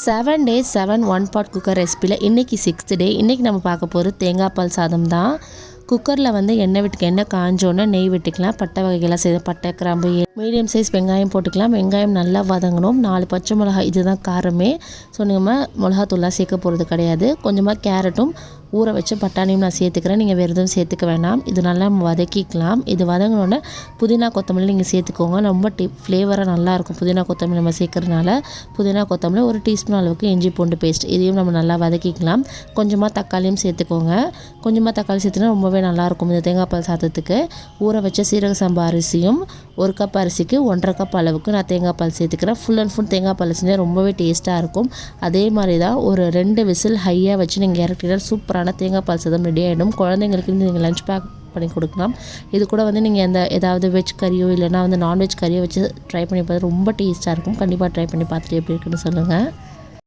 Seven days seven one pot cooker ரெசிப்பியில் இன்றைக்கி sixth day இன்றைக்கி நம்ம பார்க்க போகிறது தேங்காய் பால் சாதம் தான். குக்கரில் வந்து எண்ணெய் விட்டுக்க எண்ணெய் காஞ்சோன்னே நெய் விட்டுக்கலாம். பட்டை வகைகள்லாம் செய்த பட்டை கிராம்பு மீடியம் சைஸ் வெங்காயம் போட்டுக்கலாம். வெங்காயம் நல்லா வதங்கணும். நாலு பச்சை மிளகாய் இதுதான் காரமே. ஸோ நம்ம மிளகாத்தூள்லாம் சேர்க்க போகிறது கிடையாது. கொஞ்சமாக கேரட்டும் ஊற வச்ச பட்டாணியும் நான் சேர்த்துக்கிறேன். நீங்கள் வேறு எதுவும் சேர்த்துக்க வேணாம். இது நல்லா நம்ம வதக்கிக்கலாம். இது வதங்கினோடனே புதினா கொத்தமல்லி நீங்கள் சேர்த்துக்கோங்க. ரொம்ப டி ஃப்ளேவராக நல்லாயிருக்கும் புதினா கொத்தமல்லி நம்ம சேர்க்கறதுனால. புதினா கொத்தமல்லி ஒரு டீஸ்பூன் அளவுக்கு இஞ்சி பூண்டு பேஸ்ட் இதையும் நம்ம நல்லா வதக்கிக்கலாம். கொஞ்சமாக தக்காளியும் சேர்த்துக்கோங்க. கொஞ்சமாக தக்காளி சேர்த்துனா ரொம்பவே நல்லாயிருக்கும் இந்த தேங்காய் பால் சாதத்துக்கு. ஊற வச்ச சீரக சம்பா அரிசியும் ஒரு கப் அரிசிக்கு ஒன்றரை கப் அளவுக்கு நான் தேங்காய் பால் சேர்த்துக்கிறேன். ஃபுல் அண்ட் ஃபுல் தேங்காய் பால் செஞ்சால் ரொம்பவே டேஸ்ட்டாக இருக்கும். அதே மாதிரி தான் ஒரு ரெண்டு விசில் ஹையாக வச்சு நீங்கள் இறக்கிட்டா சூப்பரான தேங்காய் பால் சாதம் ரெடி ஆகிடும் குழந்தைங்களுக்கு நீங்கள் லஞ்ச் பேக் பண்ணி கொடுக்கலாம். இது கூட வந்து நீங்கள் எந்த ஏதாவது வெஜ் கறியோ இல்லைனா வந்து நான்வெஜ் கறியோ வச்சு ட்ரை பண்ணி பார்த்து ரொம்ப டேஸ்ட்டாக இருக்கும். கண்டிப்பாக ட்ரை பண்ணி பார்த்துட்டு எப்படி இருக்குன்னு சொல்லுங்கள்